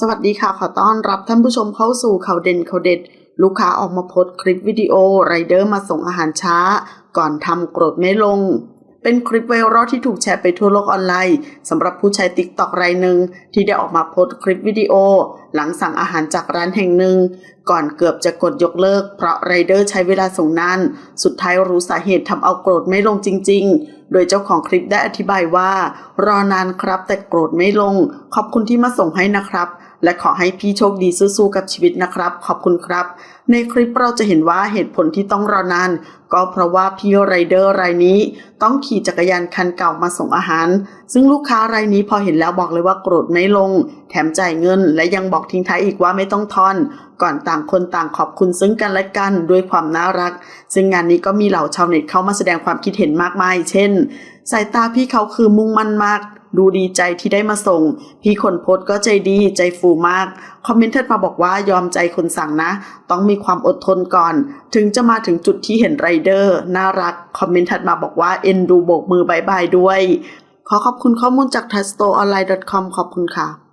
สวัสดีค่ะ ขอต้อนรับท่านผู้ชมเข้าสู่ข่าวเด่นข่าวเด็ด ลูกค้าออกมาโพสคลิปวิดีโอไรเดอร์มาส่งอาหารช้า ก่อนทำโกรธไม่ลง เป็นคลิปไวรัลที่ถูกแชร์ไปทั่วโลกออนไลน์สำหรับผู้ใช้ติ๊กต็อกรายหนึ่งที่ได้ออกมาโพสคลิปวิดีโอ หลังสั่งอาหารจากร้านแห่งหนึ่ง ก่อนเกือบจะกดยกเลิก เพราะไรเดอร์ใช้เวลาส่งนานสุดท้ายรู้สาเหตุทำเอาโกรธไม่ลงจริง ๆโดยเจ้าของคลิปได้อธิบายว่า รอนานครับแต่โกรธไม่ลง ขอบคุณที่มาส่งให้นะครับ และขอให้พี่โชคดีสู้ๆกับชีวิตนะครับ ขอบคุณครับ ในคลิปเราจะเห็นว่าเหตุผลที่ต้องรอนาน ก็เพราะว่าพี่ไรเดอร์รายนี้ ต้องขี่จักรยานคันเก่ามาส่งอาหาร ซึ่งลูกค้ารายนี้พอเห็นแล้วบอกเลยว่าโกรธไม่ลง แถมจ่ายเงิน และยังบอกทิ้งท้ายอีกว่าไม่ต้องทอน ก่อนต่างคนต่างขอบคุณซึ่งกันและกันด้วยความน่ารัก ซึ่งงานนี้ก็มีเหล่าชาวเน็ตเข้ามาแสดงความคิดเห็นมากมาย เช่น สายตาพี่เขาคือมุ่งมั่นมาก ดูดีใจที่ได้มาส่ง พี่คนโพสก็ใจดีใจฟูมาก คอมเมนต์เทิดมาบอกว่ายอมใจคนสั่งนะ ต้องมีความอดทนก่อน ถึงจะมาถึงจุดที่เห็นไรเดอร์ น่ารัก คอมเมนต์ถัดมาบอกว่าเอ็นดูโบกมือบายบายด้วย ขอขอบคุณข้อมูลจาก t r u s t o r e o n l i n e c o m ขอบคุณค่ะ